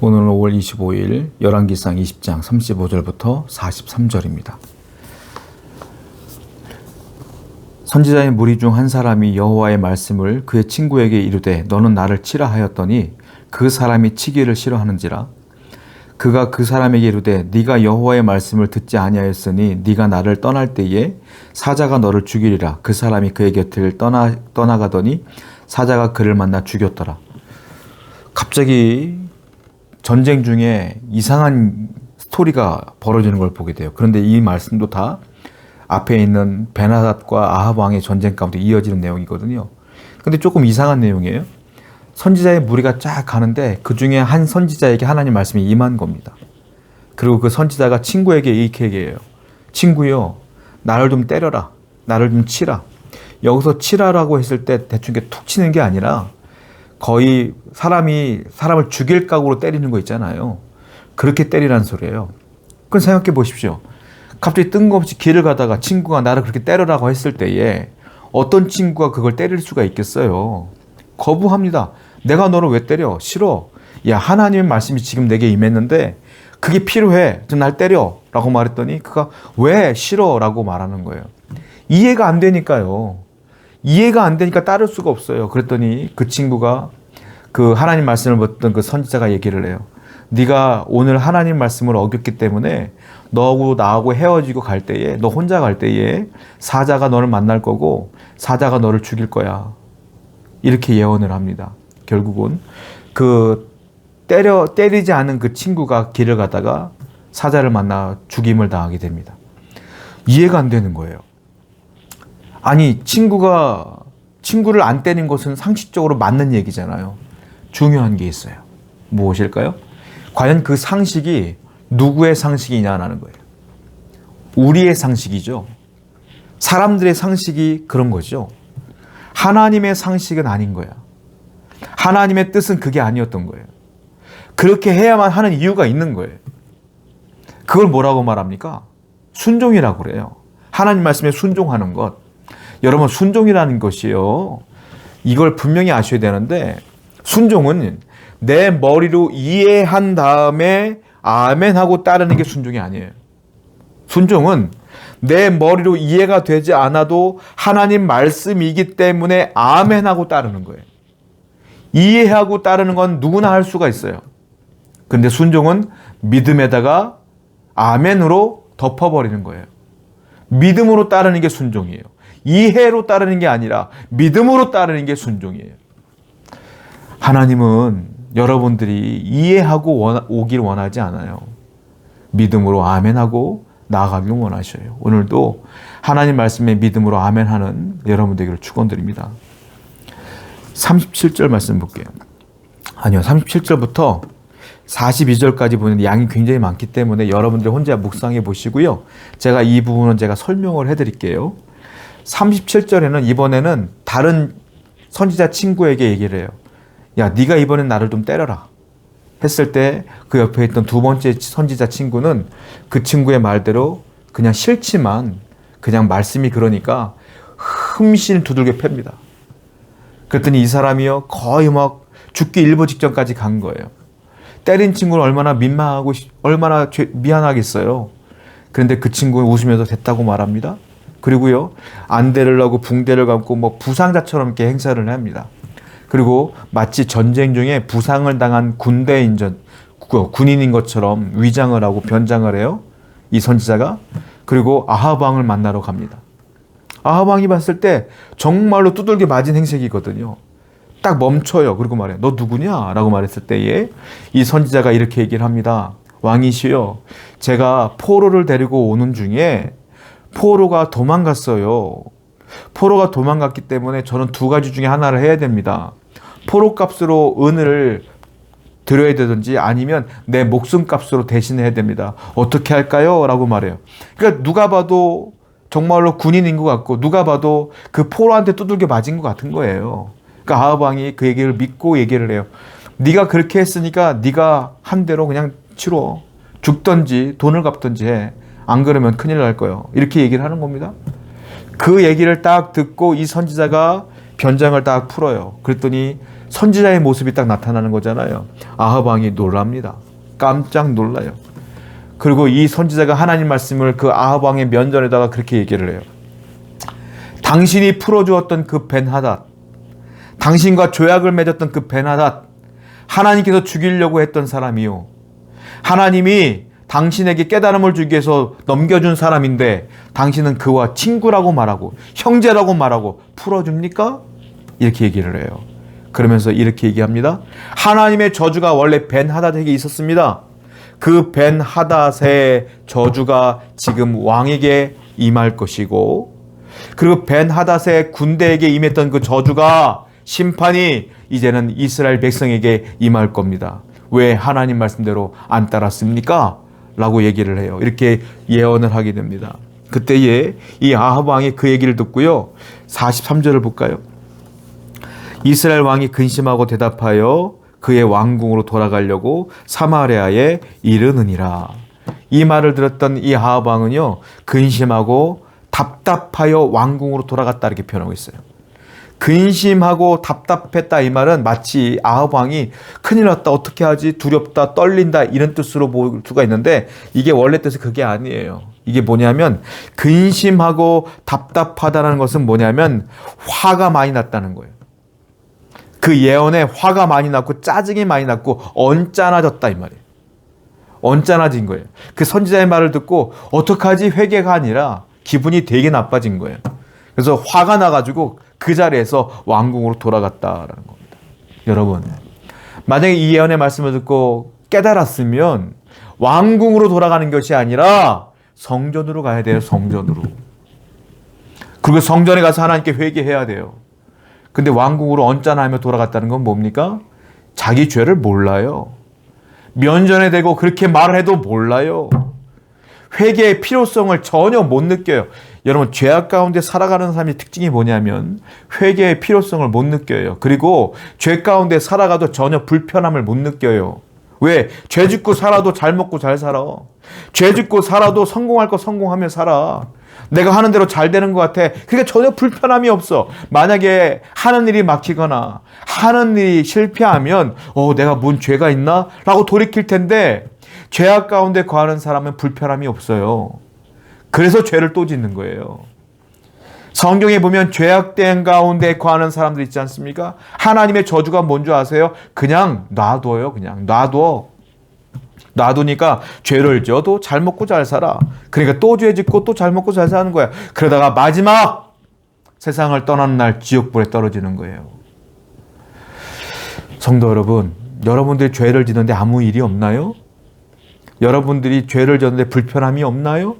오늘은 5월 25일 열왕기상 20장 35절부터 43절입니다. 선지자의 무리 중 한 사람이 여호와의 말씀을 그의 친구에게 이르되 너는 나를 치라 하였더니 그 사람이 치기를 싫어하는지라? 그가 그 사람에게 이르되 네가 여호와의 말씀을 듣지 아니하였으니 네가 나를 떠날 때에 사자가 너를 죽이리라. 그 사람이 그의 곁을 떠나 떠나가더니 사자가 그를 만나 죽였더라. 갑자기 전쟁 중에 이상한 스토리가 벌어지는 걸 보게 돼요. 그런데 이 말씀도 다 앞에 있는 베나닷과 아합 왕의 전쟁 가운데 이어지는 내용이거든요. 근데 조금 이상한 내용이에요. 선지자의 무리가 쫙 가는데 그 중에 한 선지자에게 하나님 말씀이 임한 겁니다. 그리고 그 선지자가 친구에게 이렇게 얘기해요. 친구요, 나를 좀 때려라. 나를 좀 치라. 여기서 치라라고 했을 때 대충 이렇게 툭 치는 게 아니라 거의 사람이 사람을 죽일 각오로 때리는 거 있잖아요. 그렇게 때리라는 소리예요. 그건 생각해 보십시오. 갑자기 뜬금없이 길을 가다가 친구가 나를 그렇게 때려라고 했을 때에 어떤 친구가 그걸 때릴 수가 있겠어요. 거부합니다. 내가 너를 왜 때려? 싫어. 야, 하나님의 말씀이 지금 내게 임했는데 그게 필요해. 날 때려. 라고 말했더니 그가 왜 싫어? 라고 말하는 거예요. 이해가 안 되니까요. 이해가 안 되니까 따를 수가 없어요. 그랬더니 그 친구가 그 하나님 말씀을 듣던 그 선지자가 얘기를 해요. 네가 오늘 하나님 말씀을 어겼기 때문에 너하고 나하고 헤어지고 갈 때에 너 혼자 갈 때에 사자가 너를 만날 거고 사자가 너를 죽일 거야. 이렇게 예언을 합니다. 결국은 그 때려 때리지 않은 그 친구가 길을 가다가 사자를 만나 죽임을 당하게 됩니다. 이해가 안 되는 거예요. 아니 친구가 친구를 안 때린 것은 상식적으로 맞는 얘기잖아요. 중요한 게 있어요. 무엇일까요? 과연 그 상식이 누구의 상식이냐라는 거예요. 우리의 상식이죠. 사람들의 상식이 그런 거죠. 하나님의 상식은 아닌 거야. 하나님의 뜻은 그게 아니었던 거예요. 그렇게 해야만 하는 이유가 있는 거예요. 그걸 뭐라고 말합니까? 순종이라고 그래요. 하나님 말씀에 순종하는 것. 여러분, 순종이라는 것이요. 이걸 분명히 아셔야 되는데, 순종은 내 머리로 이해한 다음에 아멘 하고 따르는 게 순종이 아니에요. 순종은 내 머리로 이해가 되지 않아도 하나님 말씀이기 때문에 아멘 하고 따르는 거예요. 이해하고 따르는 건 누구나 할 수가 있어요. 근데 순종은 믿음에다가 아멘으로 덮어버리는 거예요. 믿음으로 따르는 게 순종이에요. 이해로 따르는 게 아니라 믿음으로 따르는 게 순종이에요. 하나님은 여러분들이 이해하고 원, 오길 원하지 않아요. 믿음으로 아멘하고 나아가길 원하셔요. 오늘도 하나님 말씀에 믿음으로 아멘하는 여러분 되기를 축원드립니다. 37절 말씀 볼게요. 아니요, 37절부터 42절까지 보는 양이 굉장히 많기 때문에 여러분들 혼자 묵상해 보시고요. 제가 이 부분은 제가 설명을 해 드릴게요. 37절에는 이번에는 다른 선지자 친구에게 얘기를 해요. 야, 네가 이번엔 나를 좀 때려라. 했을 때 그 옆에 있던 두 번째 선지자 친구는 그 친구의 말대로 그냥 싫지만 그냥 말씀이 그러니까 흠씬 두들겨 팹니다. 그랬더니 이 사람이요 거의 막 죽기 일보 직전까지 간 거예요. 때린 친구는 얼마나 민망하고 얼마나 미안하겠어요. 그런데 그 친구는 웃으면서 됐다고 말합니다. 그리고요 안대를 하고 붕대를 감고 뭐 부상자처럼 이렇게 행사를 합니다. 그리고 마치 전쟁 중에 부상을 당한 군대 인 전 군인인 것처럼 위장을 하고 변장을 해요. 이 선지자가 그리고 아합 왕을 만나러 갑니다. 아합 왕이 봤을 때 정말로 두들겨 맞은 행색이거든요. 딱 멈춰요. 그리고 말해, 너 누구냐? 라고 말했을 때에 이 선지자가 이렇게 얘기를 합니다. 왕이시여, 제가 포로를 데리고 오는 중에 포로가 도망갔어요. 포로가 도망갔기 때문에 저는 두 가지 중에 하나를 해야 됩니다. 포로 값으로 은을 드려야 되든지 아니면 내 목숨 값으로 대신해야 됩니다. 어떻게 할까요? 라고 말해요. 그러니까 누가 봐도 정말로 군인인 것 같고 누가 봐도 그 포로한테 두들겨 맞은 것 같은 거예요. 그러니까 아합 왕이 그 얘기를 믿고 얘기를 해요. 네가 그렇게 했으니까 네가 한 대로 그냥 치러 죽던지 돈을 갚던지 해. 안 그러면 큰일 날 거예요. 이렇게 얘기를 하는 겁니다. 그 얘기를 딱 듣고 이 선지자가 변장을 딱 풀어요. 그랬더니 선지자의 모습이 딱 나타나는 거잖아요. 아합 왕이 놀랍니다. 깜짝 놀라요. 그리고 이 선지자가 하나님 말씀을 그 아합 왕의 면전에다가 그렇게 얘기를 해요. 당신이 풀어주었던 그 벤하닷, 당신과 조약을 맺었던 그 벤하닷, 하나님께서 죽이려고 했던 사람이요. 하나님이 당신에게 깨달음을 주기 위해서 넘겨준 사람인데 당신은 그와 친구라고 말하고 형제라고 말하고 풀어줍니까? 이렇게 얘기를 해요. 그러면서 이렇게 얘기합니다. 하나님의 저주가 원래 벤하닷에게 있었습니다. 그 벤하닷의 저주가 지금 왕에게 임할 것이고 그리고 벤하닷의 군대에게 임했던 그 저주가 심판이 이제는 이스라엘 백성에게 임할 겁니다. 왜 하나님 말씀대로 안 따랐습니까? 라고 얘기를 해요. 이렇게 예언을 하게 됩니다. 그때에 이 아합 왕이 그 얘기를 듣고요. 43절을 볼까요? 이스라엘 왕이 근심하고 대답하여 그의 왕궁으로 돌아가려고 사마리아에 이르느니라. 이 말을 들었던 이 아합 왕은요. 근심하고 답답하여 왕궁으로 돌아갔다 이렇게 표현하고 있어요. 근심하고 답답했다 이 말은 마치 아합 왕이 큰일 났다 어떻게 하지 두렵다 떨린다 이런 뜻으로 볼 수가 있는데 이게 원래 뜻이 그게 아니에요. 이게 뭐냐면 근심하고 답답하다는 것은 뭐냐면 화가 많이 났다는 거예요. 그 예언에 화가 많이 났고 짜증이 많이 났고 언짢아졌다 이 말이에요. 언짢아진 거예요. 그 선지자의 말을 듣고 어떡하지 회개가 아니라 기분이 되게 나빠진 거예요. 그래서 화가 나가지고 그 자리에서 왕궁으로 돌아갔다라는 겁니다. 여러분, 만약에 이 예언의 말씀을 듣고 깨달았으면 왕궁으로 돌아가는 것이 아니라 성전으로 가야 돼요. 성전으로. 그리고 성전에 가서 하나님께 회개해야 돼요. 근데 왕궁으로 언짢아하며 돌아갔다는 건 뭡니까? 자기 죄를 몰라요. 면전에 대고 그렇게 말을 해도 몰라요. 회개의 필요성을 전혀 못 느껴요. 여러분 죄악 가운데 살아가는 사람의 특징이 뭐냐면 회개의 필요성을 못 느껴요. 그리고 죄 가운데 살아가도 전혀 불편함을 못 느껴요. 왜? 죄 짓고 살아도 잘 먹고 잘 살아. 죄 짓고 살아도 성공할 거 성공하며 살아. 내가 하는 대로 잘 되는 것 같아. 그러니까 전혀 불편함이 없어. 만약에 하는 일이 막히거나 하는 일이 실패하면 어 내가 뭔 죄가 있나? 라고 돌이킬 텐데 죄악 가운데 거하는 사람은 불편함이 없어요. 그래서 죄를 또 짓는 거예요. 성경에 보면 죄악된 가운데 거하는 사람들 있지 않습니까? 하나님의 저주가 뭔지 아세요? 그냥 놔둬요. 그냥 놔둬. 놔두니까 죄를 져도 잘 먹고 잘 살아. 그러니까 또 죄 짓고 또 잘 먹고 잘 사는 거야. 그러다가 마지막 세상을 떠나는 날 지옥불에 떨어지는 거예요. 성도 여러분, 여러분들이 죄를 짓는데 아무 일이 없나요? 여러분들이 죄를 졌는데 불편함이 없나요?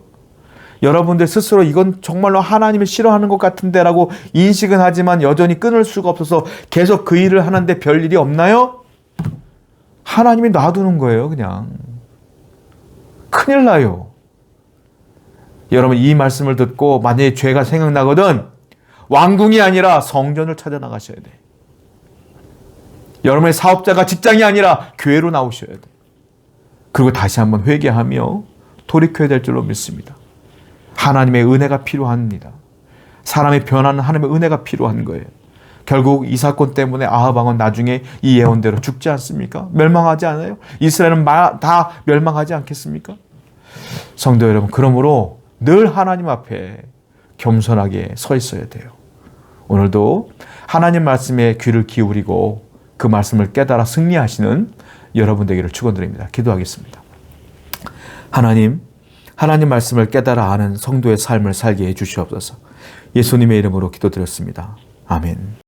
여러분들 스스로 이건 정말로 하나님을 싫어하는 것 같은데라고 인식은 하지만 여전히 끊을 수가 없어서 계속 그 일을 하는데 별 일이 없나요? 하나님이 놔두는 거예요, 그냥. 큰일 나요. 여러분, 이 말씀을 듣고 만약에 죄가 생각나거든, 왕궁이 아니라 성전을 찾아 나가셔야 돼. 여러분의 사업자가 직장이 아니라 교회로 나오셔야 돼. 그리고 다시 한번 회개하며 돌이켜야 될 줄로 믿습니다. 하나님의 은혜가 필요합니다. 사람의 변화는 하나님의 은혜가 필요한 거예요. 결국 이 사건 때문에 아하방은 나중에 이 예언대로 죽지 않습니까? 멸망하지 않아요? 이스라엘은 다 멸망하지 않겠습니까? 성도 여러분, 그러므로 늘 하나님 앞에 겸손하게 서 있어야 돼요. 오늘도 하나님 말씀에 귀를 기울이고 그 말씀을 깨달아 승리하시는 여러분 되기를 축원드립니다. 기도하겠습니다. 하나님, 하나님 말씀을 깨달아 아는 성도의 삶을 살게 해 주시옵소서. 예수님의 이름으로 기도드렸습니다. 아멘.